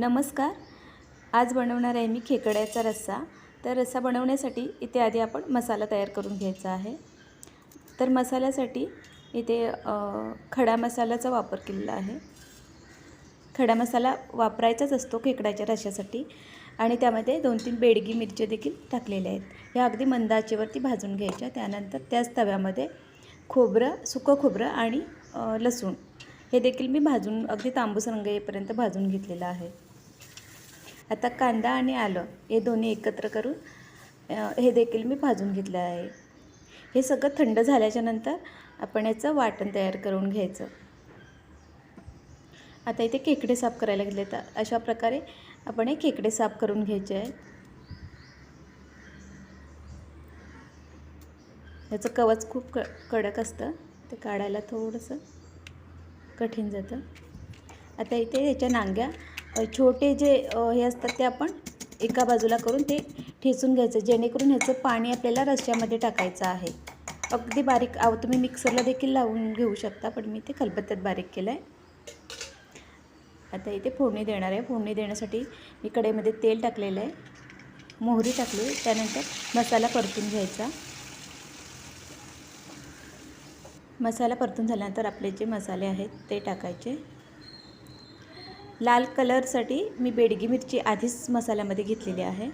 नमस्कार. आज बनवणार आहे मी खेकड्याचा रस्सा. तर रस्सा बनवण्यासाठी इथे आधी आपण मसाला तयार करून घ्यायचा आहे. तर मसाल्यासाठी इथे खडा मसाल्याचा वापर केलेला आहे. खडा मसाला वापरायचाच असतो खेकड्याच्या रश्श्यासाठी आणि त्यामध्ये दोन तीन बेडगी मिरच्या देखील टाकलेल्या आहेत. ह्या अगदी मंद आचेवरती भाजून घ्यायच्या. त्यानंतर त्याच तव्यामध्ये खोबरं सुकं खोबरं आणि लसूण हे देखील मी भाजून अगदी तांबूस रंग येईपर्यंत भाजून घेतलेलं आहे. आता कांदा आणि आलं हे दोन्ही एकत्र करून हे देखील मी भाजून घेतलं आहे. हे सगळं थंड झाल्याच्यानंतर आपण याचं वाटण तयार करून घ्यायचं. आता इथे खेकडे साफ करायला घेतले तर अशा प्रकारे आपण हे खेकडे साफ करून घ्यायचे आहेत. याचं कवच खूप क कडक असतं. ते काढायला थोडंसं कठीण जातं. आता इथे याच्या नांग्या छोटे जे हे असतात ते आपण एका बाजूला करून ते ठेचून घ्यायचं. जेणेकरून ह्याचं पाणी आपल्याला रश्श्यामध्ये टाकायचं आहे. अगदी बारीक आव तुम्ही मिक्सरला देखील लावून घेऊ शकता पण मी ते खलबत्त्यात बारीक केलं आहे आता इथे फोडणी देणार आहे. फोडणी देण्यासाठी मी कढईमध्ये तेल टाकलेलं आहे. मोहरी टाकली. त्यानंतर मसाला परतून घ्यायचा. मसाला परतून झाल्यानंतर आपले जे मसाले आहेत ते टाकायचे. लाल कलरसाठी मी बेडगी मिरची आधीच मसाल्यामध्ये घेतलेली आहे.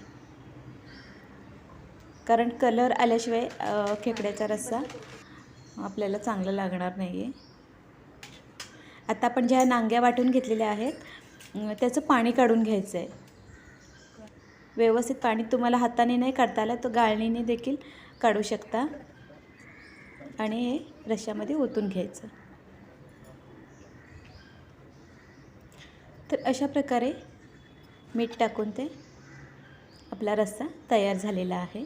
कारण कलर आल्याशिवाय खेकड्याचा रस्सा आपल्याला चांगला लागणार नाही आहे आता आपण ज्या नांग्या वाटून घेतलेल्या आहेत त्याचं पाणी काढून घ्यायचं आहे व्यवस्थित पाणी तुम्हाला हाताने नाही काढता आलं तर गाळणीने देखील काढू शकता. आणि हे रश्श्यामध्ये ओतून घ्यायचं. तर अशा प्रकारे मीठ टाकून ते आपला रस्सा तयार झालेला आहे.